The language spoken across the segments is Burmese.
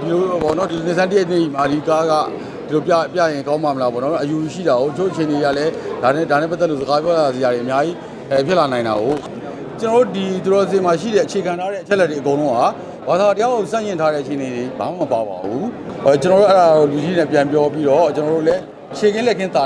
ဒီလိုပေါ့နော်ဒီနေစန်တည့်နေမာဒီကားကဒီလိုပြပြရင်ကောင်းမှာမလားပေါ့နော်အယူရှိတာကိုချို့အချိန်တွေကလည်းဒါနဲ့ဒါနဲ့ပတ်သက်လို့စကားပြောတာစီရတယ်အများကြီးအဲဖြစ်လာနိုင်တာကိုကျွန်တော်တို့ဒီသူတော်စင်မှာရှိတဲ့အခြေခံထားတဲ့အချက်လက်တွေအကုန်လုံးကဘာသာတရားကိုစန့်ကျင်ထားတဲ့အခြေအနေတွေဘာမှမပါပါဘူးအဲကျွန်တော်တို့အဲ့ဒါလူကြီးနဲ့ပြန်ပြောပြီးတော့ကျွန်တော်တို့လည်းခြေကင်းလက်ကင်းတာ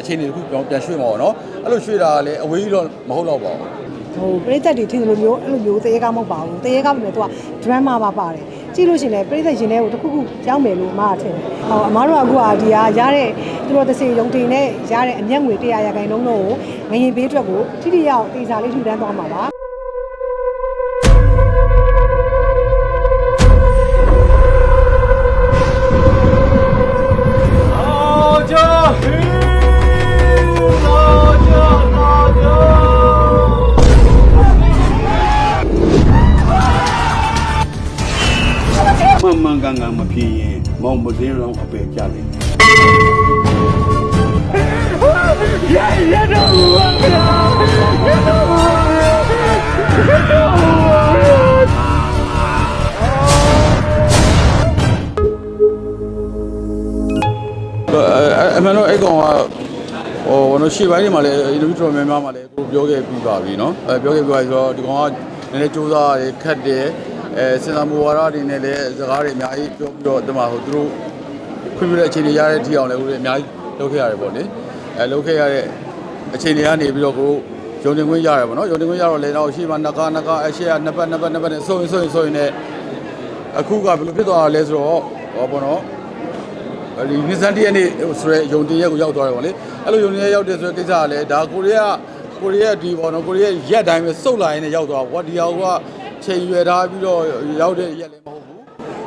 အခြေအနေတစ်ခုပြန်ပြန်ရွှေ့မှာပေါ့နော်အဲ့လိုရွှေ့တာကလည်းအဝေးကြီးတော့မဟုတ်တော့ပါဘူးဟိုပရိသတ်တွေထင်တယ်လို့မျိုးအဲ့လိုမျိုးတရေကမဟုတ်ပါဘူးတရေကမမယ်သူက drama ပါပါတယ် ကြည့်လို့ရှရင်လည်းပရိသတ်ရင်ထဲကိုတစ်ခုခုရောက်မယ်လို့အမကထင်တယ်ဟောအမတို့ကအခုကဒီဟာရတဲ့သူတို့တစ်စီရုံတင်နဲ့ရတဲ့အမျက်ငွေ100ရာခိုင်နှုန်းတော့ကိုငရင်ပေးအတွက်ကိုထိထိရောက်တေချာလေးထူတန်းသွားမှာပါ မှန်မှန်ကန်ကန်မဖြစ်ရင်မောင်မသိတော့အပယ်ကြတယ် အမှန်တော့အဲ့ကောင်ကဟိုဘယ်လိုရှေ့ပိုင်းတွေမှာလည်းအင်တာဗျူးတော်များများမှာလည်းကိုပြောခဲ့ပြီးပါပြီเนาะအဲပြောခဲ့ပြီးပါဆိုတော့ဒီကောင်ကနည်းနည်းစူးစမ်းရတယ်ခက်တယ် အဲစဉ်းစားမှုဝါဒတွေနဲ့လည်းစကားတွေအများကြီးပြောပြီးတော့ဒီမှာဟိုသူတို့ခွင့်ပြုတဲ့အခြေအနေရတဲ့ထီအောင်လည်းဦးလည်းအများကြီးလုပ်ခဲ့ရတယ်ပေါ့လေအဲလုပ်ခဲ့ရတဲ့အခြေအနေကနေပြီးတော့ကိုရုံတင်ခွင့်ရတယ်ပေါ့နော်ရုံတင်ခွင့်ရတော့လည်းတော့ရှေ့မှာနကာနကာအရှေ့ကနှစ်ပတ်နှစ်ပတ်နှစ်ပတ်နဲ့ဆိုရင်ဆိုရင်ဆိုရင်လည်းအခုကဘယ်လိုဖြစ်သွားတာလဲဆိုတော့ဟောပေါ့နော်ဒီနစ်စန်တည့်ရနေ့ဆိုရဲယုံတင်ရက်ကိုရောက်သွားတယ်ပေါ့လေအဲ့လိုယုံတင်ရက်ရောက်တဲ့ဆိုတဲ့ကိစ္စကလည်းဒါကိုရီးယားကိုရီးယားဒီပေါ့နော်ကိုရီးယားရက်တိုင်းပဲစုပ်လာရင်လည်းရောက်သွားဘောဒီဟာက ချိန်ရွယ်ထားပြီးတော့ရောက်တဲ့ရက်လည်းမဟုတ်ဘူး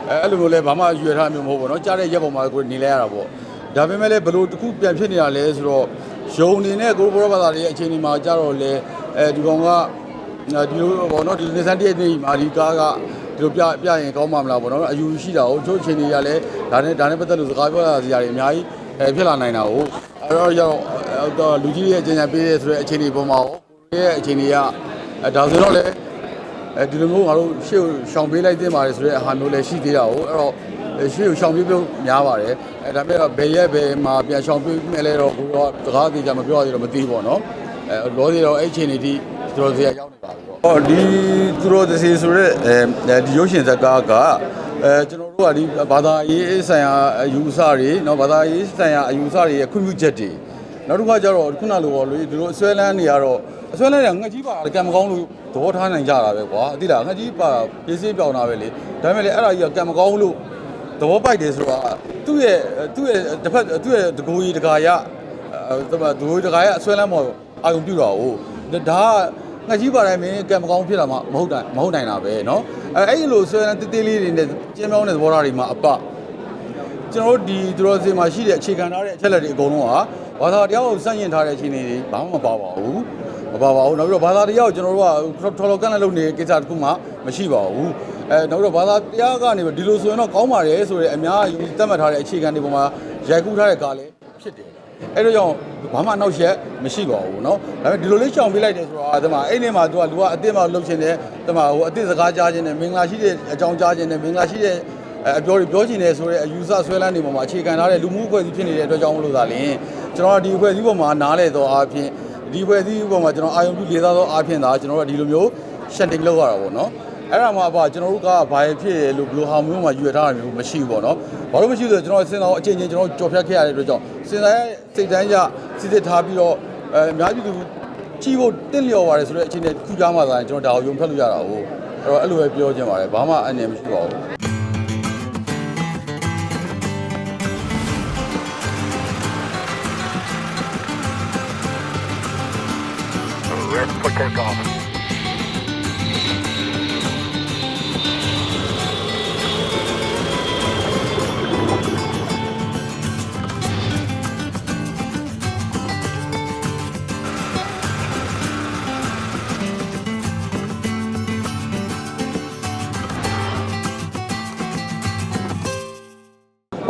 အဲအဲ့လိုမျိုးလည်းဘာမှရွယ်ထားမျိုးမဟုတ်ဘူးနော်ကြားတဲ့ရက်ပေါ်မှာကိုနေလဲရတာပေါ့ဒါပေမဲ့လည်းဘလို့တစ်ခုပြန်ဖြစ်နေတာလဲဆိုတော့ယုံနေတဲ့ကိုရိုဘရဘာသာတွေရဲ့အခြေအနေမှာကြတော့လေအဲဒီကောင်ကဒီလိုပေါ့နော်ဒီနစ်စန်တည့်ရနေ့မှာဒီကားကဒီလိုပြပြရင်ကောင်းမှာမလားပေါ့နော်အယူရှိတာကိုချို့အချိန်တွေကလည်းဒါနဲ့ဒါနဲ့ပတ်သက်လို့စကားပြောတာစီရတယ်အများကြီးအဲဖြစ်လာနိုင်တာကိုအဲ့တော့ရောက်တော့လူကြီးရဲ့အကြံဉာဏ်ပေးတဲ့ဆိုတဲ့အခြေအနေပေါ်မှာကိုကိုရဲ့အခြေအနေကအဲဒါဆိုတော့လေ အဲဒီလိုမျိုးငါတို့ရှေ့ကိုရှောင်ပေးလိုက်တင်ပါတယ်ဆိုတဲ့အဟာမျိုးလည်းရှိသေးတာကိုအဲ့တော့ရှေ့ကိုရှောင်ပေးဖို့များပါတယ်အဲဒါပေမဲ့ဘယ်ရက်ဘယ်မှာပြန်ရှောင်ပေးမယ်လဲတော့ကိုတော့တကားသေးကြမပြောရသေးတော့မသိဘူးပေါ့နော်အဲလောသေးတော့အဲ့အချိန်တွေဒီသူတော်စရာရောက်နေပါပြီပေါ့ဟောဒီသူတော်စရာဆိုတော့အဲဒီရုပ်ရှင်ဇာတ်ကားကအဲကျွန်တော်တို့ကဒီဘာသာရေးဆိုင်ရာအယူအဆတွေနော်ဘာသာရေးဆိုင်ရာအယူအဆတွေရဲ့ခွင့်ပြုချက်တွေနောက်တစ်ခါကျတော့ခုနလိုပေါ့လေဒီလိုအစွဲလန်းနေရတော့အစွဲလန်းနေငှက်ကြီးပါကံမကောင်းလို့ သဘောထားနိုင်ကြတာပဲကွာအတိလားငှက်ကြီးပါပြေးစေးပြောင်းတာပဲလေဒါပေမဲ့လေအဲ့ဒါကြီးကကံမကောင်းလို့သဘောပိုက်တယ်ဆိုတာသူ့ရဲ့သူ့ရဲ့တစ်ဖက်သူ့ရဲ့တကူကြီးတကာရအဲဒါဒူတကာရအစွဲလန်းမော်အာယုံပြူတာဟုတ်ဒါကငှက်ကြီးပါတိုင်းမင်းကံမကောင်းဖြစ်လာမှမဟုတ်တာမဟုတ်နိုင်တာပဲเนาะအဲအဲ့လိုဆွဲလန်းတေးသေးလေးတွေနဲ့ကျင်းမြောင်းတဲ့သဘောထားတွေမှာအပ ကျွန်တော်တို့ဒီသူတော်စင်မှာရှိတဲ့အခြေခံထားတဲ့အချက်လက်တွေအကုန်လုံးကဘာသာတရားကိုစန့်ကျင်ထားတဲ့အခြေအနေတွေဘာမှမပါပါဘူး မပါပါဘူးနောက်ပြီးတော့ဘာသာတရားကိုကျွန်တော်တို့ကထော်လော်ကန်လည်းလုပ်နေတဲ့ကိစ္စတစ်ခုမှမရှိပါဘူးအဲနောက်ပြီးတော့ဘာသာတရားကနေဒီလိုဆိုရင်တော့ကောင်းပါတယ်ဆိုတဲ့အများယူသတ်မှတ်ထားတဲ့အခြေခံတွေပေါ်မှာရိုက်ကူးထားတဲ့ကားလည်းဖြစ်တယ်အဲ့တော့ကြောင့်ဘာမှနောက်ရက်မရှိပါဘူးเนาะဒါပေမဲ့ဒီလိုလေးရှောင်ပေးလိုက်တယ်ဆိုတော့အဲမှာအဲ့ဒီမှာသူကလူကအစ်စ်မှလှုပ်ရှင်တယ်ဒီမှာဟိုအစ်စ်စကားကြားခြင်းနဲ့မင်္ဂလာရှိတဲ့အကြောင်းကြားခြင်းနဲ့မင်္ဂလာရှိတဲ့ အဲအပြောတွေပြောချင်တယ်ဆိုတဲ့အယူဆဆွဲလန်းနေပေါ်မှာအခြေခံထားတဲ့လူမှုအဖွဲ့အစည်းဖြစ်နေတဲ့အတွက်ကြောင့်မလို့သာလင်ကျွန်တော်တို့ဒီအဖွဲ့အစည်းပေါ်မှာနားလဲသောအားဖြင့် ဒီအဖွဲ့အစည်းပေါ်မှာကျွန်တော်အာယုံပြုလေးစားသောအားဖြင့်သာကျွန်တော်တို့ဒီလိုမျိုးရှက်တင်လောက်ရတာပေါ့နော်အဲ့ဒါမှပါကျွန်တော်တို့ကဘာဖြစ်ရလို့ဘယ်လိုဟာမျိုးမှယူရထားတာမျိုးမရှိဘူးပေါ့နော်ဘာလို့မရှိဆိုတော့ကျွန်တော်စဉ်းစားအချင်းချင်းကျွန်တော်ကြော်ဖြတ်ခဲ့ရတဲ့အတွက်ကြောင့်စဉ်းစားရဲ့စိတ်တန်းရစစ်စစ်ထားပြီးတော့အဲအများကြီးသူကြည့်ဖို့တင့်လျော်ပါတယ်ဆိုတဲ့အခြေအနေတစ်ခုကြားမှာသာကျွန်တော်ဒါကိုယုံဖက်လို့ရတာဟုတ်အဲ့တော့အဲ့လိုပဲပြောချင်ပါတယ်ဘာမှအနေမရှိပါဘူး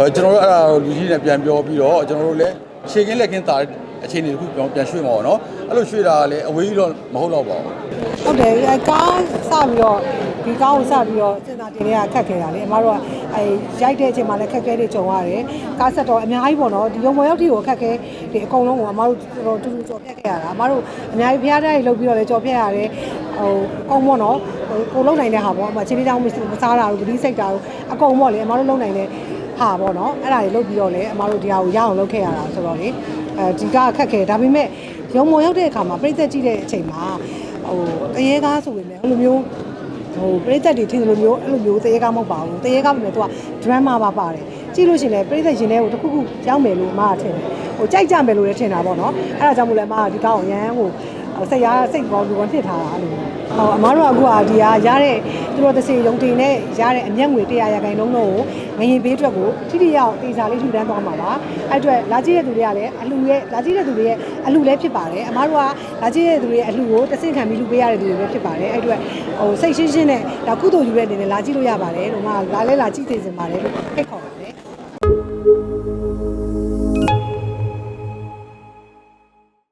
အဲကျွန်တော်တို့အဲ့ဒါလူကြီးနဲ့ပြန်ပြောပြီးတော့ကျွန်တော်တို့လည်းခြေကင်းလက်ကင်းတာ အခြေအနေတစ်ခုပြောင်းပြန်ရွှေ့မှာပေါ့နော်အဲ့လိုရွှေ့တာကလည်းအဝေးကြီးတော့မဟုတ်တော့ပါဘူးဟုတ်တယ်အဲကားစပြီးတော့ဒီကားကိုစပြီးတော့စဉ်းစားတင်ရခက်ခဲတာလေအမတို့ကအဲရိုက်တဲ့အချိန်မှာလည်းခက်ခဲတွေကြုံရတယ်ကားဆက်တော့အများကြီးပေါ့နော်ဒီရုံမော်ရောက်တီကိုခက်ခဲဒီအကုန်လုံးကိုအမတို့တော်တော်တူတူကြော်ဖြတ်ခဲ့ရတာအမတို့အများကြီးဖျားတဲ့တွေလုပ်ပြီးတော့လည်းကြော်ဖြတ်ရတယ်ဟိုအကုန်ပေါ့နော်ဟိုကိုလုံနိုင်တဲ့ဟာပေါ့အမချင်းလေးတောင်းမစားတာဘူးဂတိစိတ်တာဘူးအကုန်ပေါ့လေအမတို့လုံနိုင်တဲ့ဟာပေါ့နော်အဲ့ဒါတွေလုပ်ပြီးတော့လည်းအမတို့ဒီဟာကိုရအောင်လုပ်ခဲ့ရတာဆိုတော့လေ အဲဒီကခက်ခဲဒါပေမဲ့ရုံမော်ရောက်တဲ့အခါမှာပြိသက်ကြည့်တဲ့အချိန်မှာဟိုတရေကားဆိုပေမဲ့အဲ့လိုမျိုးဟိုပရိသတ်တွေထင်တယ်လို့မျိုးအဲ့လိုမျိုးတရေကားမဟုတ်ပါဘူးတရေကားပေမဲ့သူက drama ပါပါတယ်ကြည့်လို့ရှိရင်လည်းပရိသတ်ရင်ထဲကိုတစ်ခုခုရောက်မယ်လို့အမကထင်တယ်ဟိုကြိုက်ကြမယ်လို့လည်းထင်တာပေါ့နော်အဲ့ဒါကြောင့်မို့လဲအမကဒီကောင်းကိုရန်ဟိုစိတ်ရားစိတ်ကောလူကောဖြစ်ထားတာအဲ့လိုမျိုး ဟိုအမတို့ကအခုကဒီဟာရတဲ့သူတို့တစ်စီရုံတင်နဲ့ရတဲ့အမျက်ငွေ100ရာခိုင်နှုန်းတော့ကိုငရင်ပေးအတွက်ကိုထိထိရောက်တေစာလေးလှူဒန်းသွားမှာပါအဲ့အတွက်လာကြည့်တဲ့သူတွေကလည်းအလှူရဲ့လာကြည့်တဲ့သူတွေရဲ့အလှူလည်းဖြစ်ပါတယ်အမတို့ကလာကြည့်တဲ့သူတွေရဲ့အလှူကိုတစ်ဆင့်ခံပြီးလှူပေးရတဲ့သူတွေပဲဖြစ်ပါတယ်အဲ့အတွက်ဟိုစိတ်ရှင်းရှင်းနဲ့ဒါကုသိုလ်ယူတဲ့အနေနဲ့လာကြည့်လို့ရပါတယ်လို့မလာလဲလာကြည့်သေးစင်ပါတယ်လို့ဖိတ်ခေါ်ပါတယ်